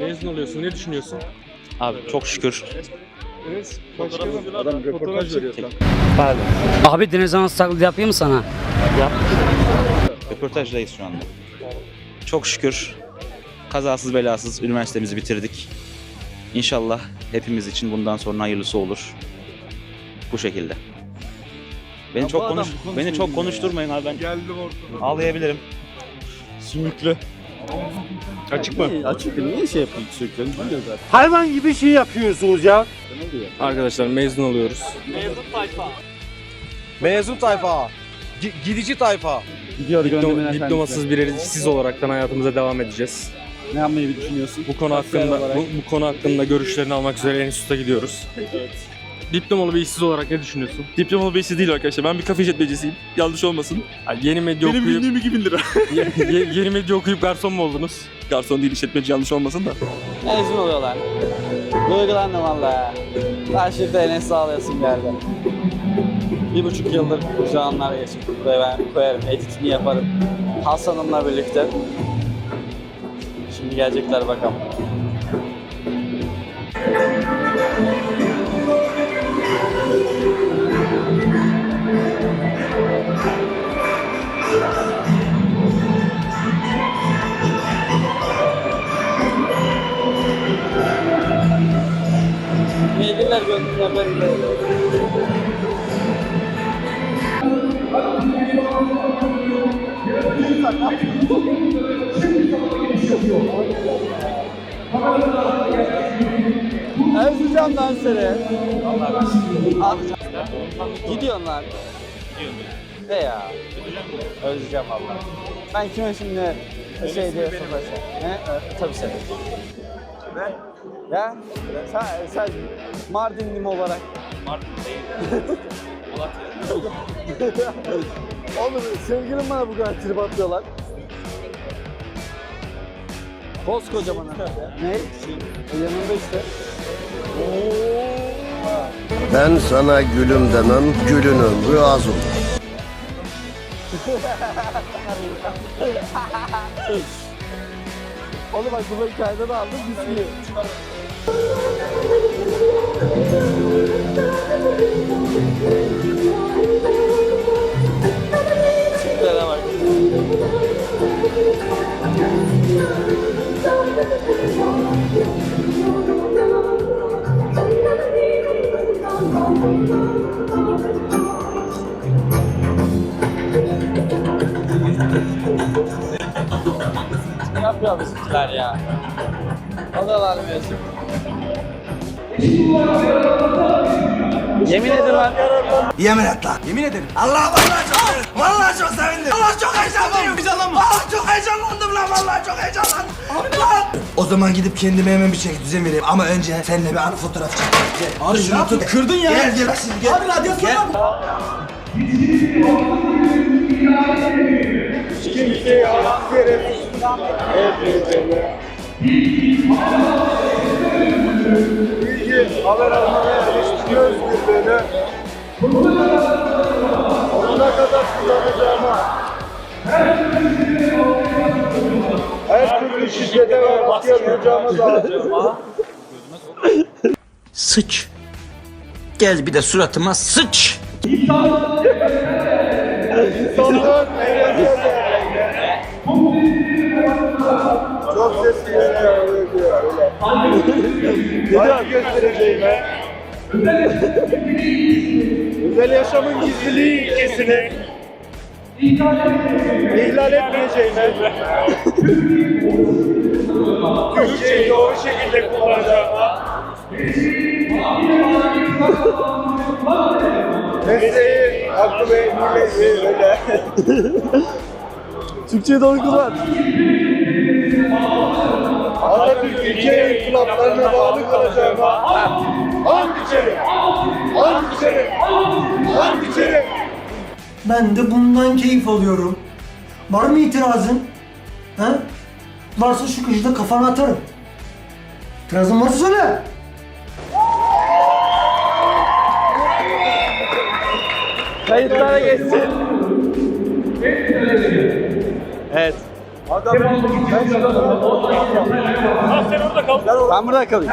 Mezun oluyorsun. Ne düşünüyorsun? Abi çok şükür. Adam röportaj veriyor Abi deniz anası taklidi yapayım mı sana? Röportajdayız şu anda. Çok şükür kazasız belasız üniversitemizi bitirdik. İnşallah hepimiz için bundan sonra hayırlısı olur. Bu şekilde. Beni çok konuş beni çok konuşturmayın abi ben Geldim ortada. ağlayabilirim. Sümüklü. Açık mı? Açık niye şey yapayım sürekli? Biliyor zaten. Hayvan gibi şey yapıyorsunuz ya. Arkadaşlar mezun oluyoruz. Mezun tayfa. Gi- gidici tayfa. Gidiyor Diplom- diplomasız birer işsiz olaraktan hayatımıza devam edeceğiz. Ne yapmayı düşünüyorsun? Bu konu hakkında bu, bu konu hakkında görüşlerini almak üzere en üste gidiyoruz. Diplomalı bir işsiz olarak ne düşünüyorsun? Diplomalı bir işçi değil arkadaşlar. Ben bir kafe işletmecisiyim. Yanlış olmasın. Yani yeni medya Benim okuyup bildiğim 2000 lira. ye- ye- yeni medya okuyup garson mu oldunuz? Garson değil işletmeci yanlış olmasın da. Mezun oluyorlar. Duygulandım valla. Her şeyde Enes sağlayasın geldi. Bir buçuk yıldır şu anlar geçip buraya ben koyarım, editini yaparım. Hasan'ımla birlikte. Şimdi gelecekler bakalım. De. Seni. Abi, Gidiyorsun lan. Ne ya? Özleyeceğim valla. Ben kime şimdi şey sataşacağım? Ne? Tabii sen. Ben? Ya sen, sen Mardinli mi olarak? Mardin değil. Oğlum sevgilim bana bu kadar trip atıyorlar. Koskocaman adam. Ne? O yanında işte. Ben sana gülüm demem, gülün ömrü az olur. Oğlum bak bunu da aldım gitmiyor. Yapıyor bizimkiler ya? Alıyorlar mevsim. Yemin edin lan. Yemin et lan. Yemin ederim. Allah vallahi çok sevindim. Vallahi çok sevindim. Allah çok heyecanlıyım. Heyecanlanma. Allah çok heyecanlandım lan. Vallahi çok heyecanlandım. Lan. O zaman gidip kendime hemen bir çek düzen vereyim. Ama önce seninle bir anı fotoğraf çek. Gel. Abi şunu tut. Kırdın ya. Gel gel. Şimdi gel. Abi radyasyon gel. Haber almaya erişmiş özgürlüğünü sonuna kadar kullanacağıma her türlü şiddete ve baskıya duracağıma Sıç. Gel bir de suratıma sıç. insanlığın eğlenceli. Çok sesli geliyor öyle. Hayat göstereceğime özel yaşamın gizliliği ilkesini ihlal etmeyeceğime Türkçeyi doğru şekilde kullanacağıma Mesleği, hakkı ve milleti öyle. Türkçe'yi doğru kullan. Atatürk ülke inkılaplarına bağlı kalacağıma ant içerim. Ant içerim. Ant içerim. Ben de bundan keyif alıyorum. Var mı itirazın? He? Varsa şu köşede kafana atarım. İtirazın varsa söyle. Kayıtlara geçsin. Evet. Ben burada kalayım.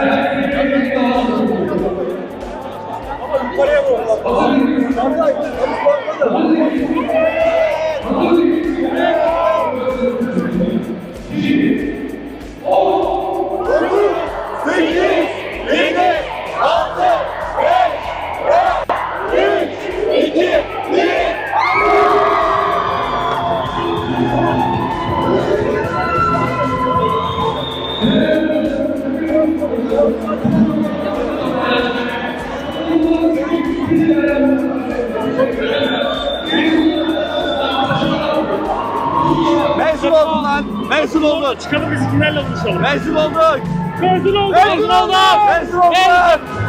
Mezun oldun lan. Mezun oldun. Çıkalım biz kimlerle buluşalım. Mezun olduk. Mezun olduk. Mezun olduk. Mezun olduk.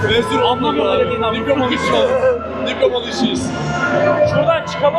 Mezun anlamıyorlar. Diplomalı işiyiz. Diplomalı işiyiz. Şuradan çıkalım.